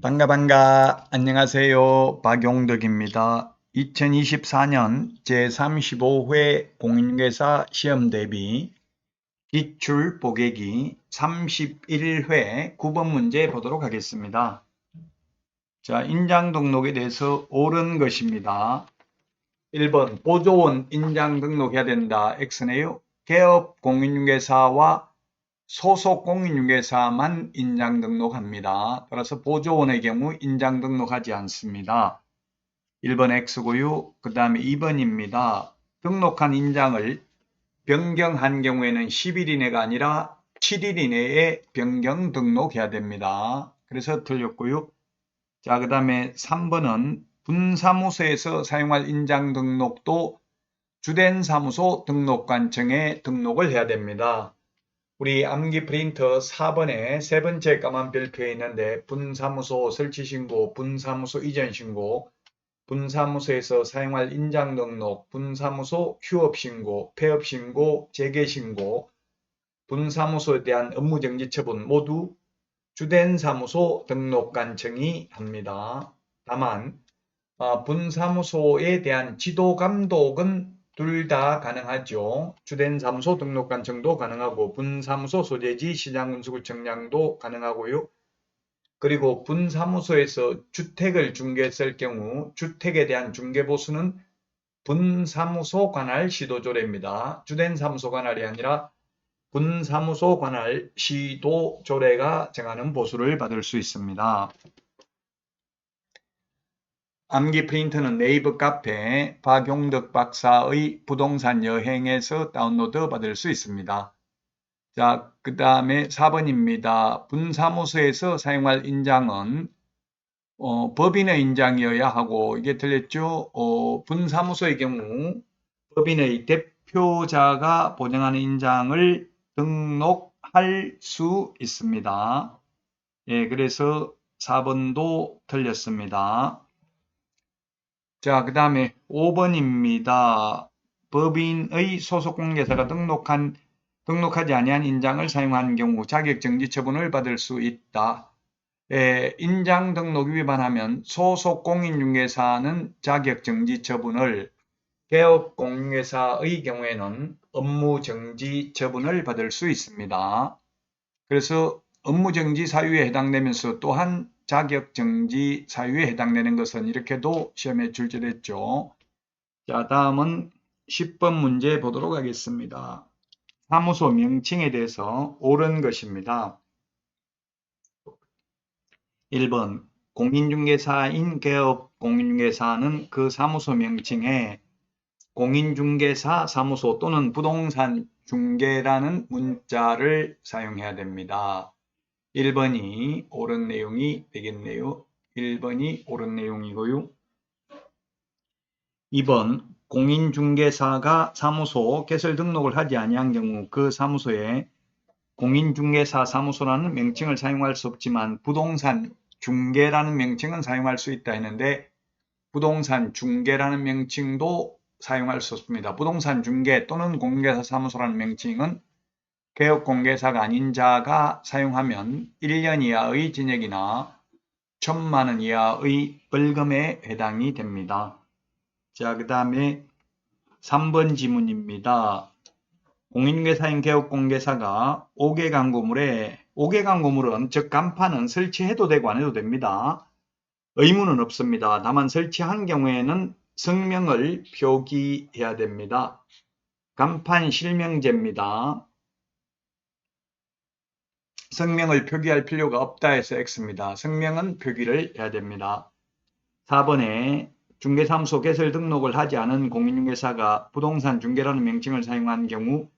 반가 반가 안녕하세요 박용덕입니다. 2024년 제35회 공인중개사 시험 대비 기출 보객이 31회 9번 문제 보도록 하겠습니다. 자 인장 등록에 대해서 옳은 것입니다. 1번 보조원 인장 등록해야 된다. X네요. 개업 공인중개사와 소속 공인중개사만 인장 등록합니다. 따라서 보조원의 경우 인장 등록하지 않습니다. 1번 X고요. 그 다음에 2번입니다. 등록한 인장을 변경한 경우에는 10일 이내가 아니라 7일 이내에 변경 등록해야 됩니다. 그래서 틀렸고요. 자, 그 다음에 3번은 분사무소에서 사용할 인장 등록도 주된 사무소 등록관청에 등록을 해야 됩니다. 우리 암기 프린터 4번에 세 번째 까만 별표에 있는데 분사무소 설치 신고, 분사무소 이전 신고, 분사무소에서 사용할 인장 등록, 분사무소 휴업 신고, 폐업 신고, 재개 신고, 분사무소에 대한 업무 정지 처분 모두 주된 사무소 등록관청이 합니다. 다만 어, 분사무소에 대한 지도 감독은 둘 다 가능하죠. 주된 사무소 등록 관청도 가능하고 분사무소 소재지 시장군수구 청량도 가능하고요. 그리고 분사무소에서 주택을 중개했을 경우 주택에 대한 중개보수는 분사무소 관할 시도조례입니다. 주된 사무소 관할이 아니라 분사무소 관할 시도조례가 정하는 보수를 받을 수 있습니다. 암기 프린트는 네이버 카페 박용덕 박사의 부동산 여행에서 다운로드 받을 수 있습니다. 자, 그 다음에 4번입니다. 분사무소에서 사용할 인장은 어, 법인의 인장이어야 하고 이게 틀렸죠? 어, 분사무소의 경우 법인의 대표자가 보장하는 인장을 등록할 수 있습니다. 예, 그래서 4번도 틀렸습니다. 자, 그 다음에 5번입니다. 법인의 소속 공개사가 등록한 등록하지 아니한 인장을 사용한 경우 자격정지 처분을 받을 수 있다. 에, 인장 등록 위반하면 소속 공인중개사는 자격정지 처분을 개업 공인중개사의 경우에는 업무정지 처분을 받을 수 있습니다. 그래서 업무정지 사유에 해당되면서 또한 자격정지 사유에 해당되는 것은 이렇게도 시험에 출제됐죠. 자, 다음은 10번 문제 보도록 하겠습니다. 사무소 명칭에 대해서 옳은 것입니다. 1번 공인중개사인 개업 공인중개사는 그 사무소 명칭에 공인중개사 사무소 또는 부동산 중개라는 문자를 사용해야 됩니다. 1번이 옳은 내용이 되겠네요. 1번이 옳은 내용이고요. 2번 공인중개사가 사무소 개설 등록을 하지 아니한 경우 그 사무소에 공인중개사 사무소라는 명칭을 사용할 수 없지만 부동산 중개라는 명칭은 사용할 수 있다 했는데 부동산 중개라는 명칭도 사용할 수 없습니다. 부동산 중개 또는 공개사 사무소라는 명칭은 개업공개사가 아닌 자가 사용하면 1년 이하의 징역이나 1천만 원 이하의 벌금에 해당이 됩니다. 자, 그 다음에 3번 지문입니다. 공인중개사인 개업공개사가 5개 광고물에 5개 광고물은 즉 간판은 설치해도 되고 안 해도 됩니다. 의무는 없습니다. 다만 설치한 경우에는 성명을 표기해야 됩니다. 간판 실명제입니다. 성명을 표기할 필요가 없다 해서 X입니다. 성명은 표기를 해야 됩니다. 4번에 중개사무소 개설 등록을 하지 않은 공인중개사가 부동산 중개라는 명칭을 사용한 경우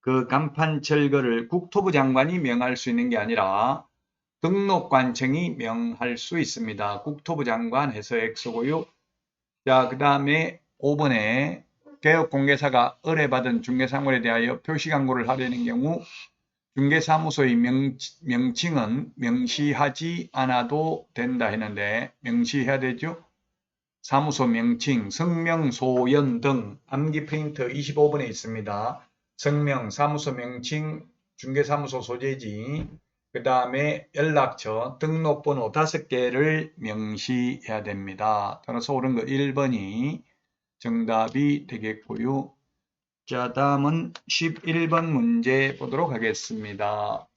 그 간판 철거를 국토부 장관이 명할 수 있는 게 아니라 등록관청이 명할 수 있습니다. 국토부 장관 해서 X고요. 자, 그 다음에 5번에 개업공개사가 의뢰받은 중개사물에 대하여 표시 광고를 하려는 경우 중개사무소의 명, 명칭은 명시하지 않아도 된다 했는데 명시해야 되죠. 사무소 명칭, 성명, 소연 등 암기 프린터 25번에 있습니다. 성명, 사무소 명칭, 중개사무소 소재지, 그 다음에 연락처, 등록번호 다섯 개를 명시해야 됩니다. 따라서 옳은 거 1번이 정답이 되겠고요. 자, 다음은 11번 문제 보도록 하겠습니다.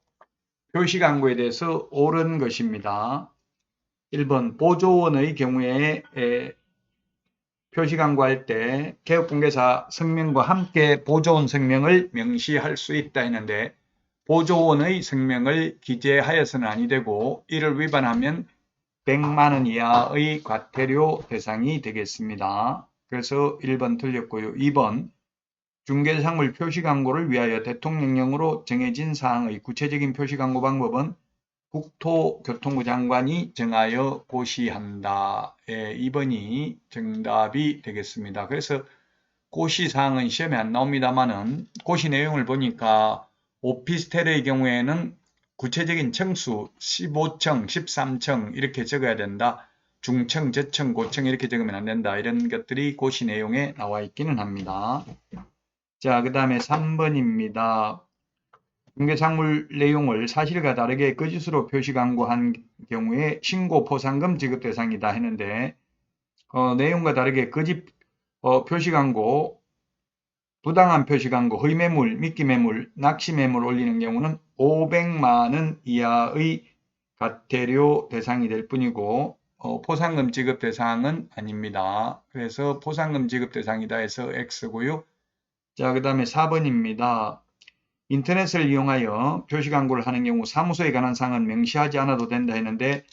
표시 광고에 대해서 옳은 것입니다. 1번 보조원의 경우에 에, 표시 광고할 때 개업공개사 성명과 함께 보조원 성명을 명시할 수 있다 했는데 보조원의 성명을 기재하여서는 아니 되고 이를 위반하면 100만 원 이하의 과태료 대상이 되겠습니다. 그래서 1번 틀렸고요. 2번 중개상물 표시 광고를 위하여 대통령령으로 정해진 사항의 구체적인 표시 광고 방법은 국토교통부 장관이 정하여 고시한다. 예, 2번이 정답이 되겠습니다. 그래서 고시 사항은 시험에 안 나옵니다만은 고시 내용을 보니까 오피스텔의 경우에는 구체적인 층수 15층, 13층 이렇게 적어야 된다. 중층, 저층, 고층 이렇게 적으면 안 된다. 이런 것들이 고시 내용에 나와 있기는 합니다. 자, 그 다음에 3번입니다. 중개상물 내용을 사실과 다르게 거짓으로 표시 광고한 경우에 신고 포상금 지급 대상이다 했는데 어, 내용과 다르게 거짓 어, 표시 광고, 부당한 표시 광고, 허위 매물, 미끼 매물, 낚시 매물 올리는 경우는 500만 원 이하의 과태료 대상이 될 뿐이고 어, 포상금 지급 대상은 아닙니다. 그래서 포상금 지급 대상이다 해서 X고요. 자, 그 다음에 4번입니다. 인터넷을 이용하여 표시 광고를 하는 경우 사무소에 관한 사항은 명시하지 않아도 된다 했는데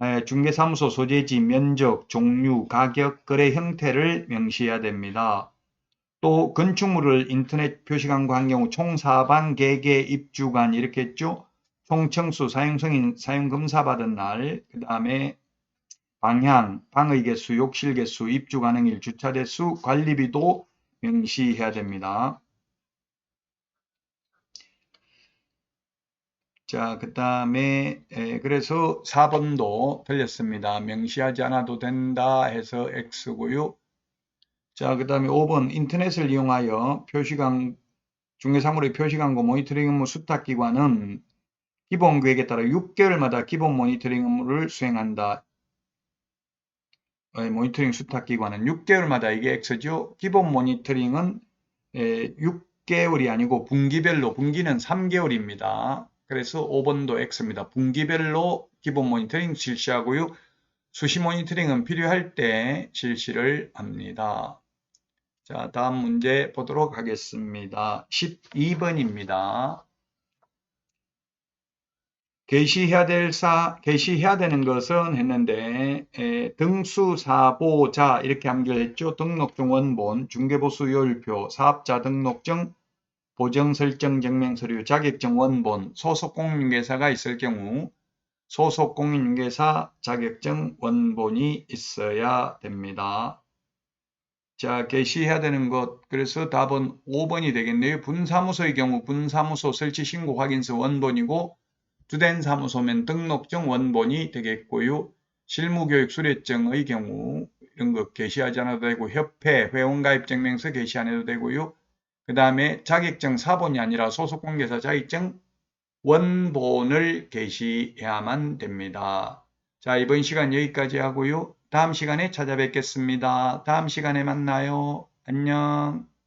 에, 중개사무소 소재지, 면적, 종류, 가격, 거래 형태를 명시해야 됩니다. 또 건축물을 인터넷 표시 광고한 경우 총 사방, 개개, 입주관 이렇게 했죠. 총 청수, 사용승인, 사용검사 받은 날, 그 다음에 방향, 방의 개수, 욕실 개수, 입주 가능일, 주차 대수, 관리비도 명시해야 됩니다. 자, 그 다음에 그래서 4번도 틀렸습니다. 명시하지 않아도 된다 해서 X고요. 자, 그 다음에 5번 인터넷을 이용하여 표시광 중개사물의 표시광고 모니터링 업무 수탁기관은 기본 계획에 따라 6개월마다 기본 모니터링 업무를 수행한다. 어, 모니터링 수탁 기관은 6개월마다 이게 X죠. 기본 모니터링은 6개월이 아니고 분기별로 분기는 3개월입니다. 그래서 5번도 X입니다. 분기별로 기본 모니터링 실시하고요. 수시 모니터링은 필요할 때 실시를 합니다. 자, 다음 문제 보도록 하겠습니다. 12번입니다. 게시해야 될 사, 게시해야 되는 것은 했는데, 에, 등수 사보자 이렇게 암기했죠. 등록증 원본, 중개보수 요율표, 사업자 등록증, 보정 설정 증명 서류, 자격증 원본, 소속 공인중개사가 있을 경우 소속 공인중개사 자격증 원본이 있어야 됩니다. 자, 게시해야 되는 것. 그래서 답은 5번이 되겠네요. 분사무소의 경우 분사무소 설치 신고 확인서 원본이고 주된 사무소면 등록증 원본이 되겠고요. 실무교육 수료증의 경우 이런 것 게시하지 않아도 되고 협회 회원가입 증명서 게시 안 해도 되고요. 그 다음에 자격증 사본이 아니라 소속공개사 자격증 원본을 게시해야만 됩니다. 자, 이번 시간 여기까지 하고요. 다음 시간에 찾아뵙겠습니다. 다음 시간에 만나요. 안녕.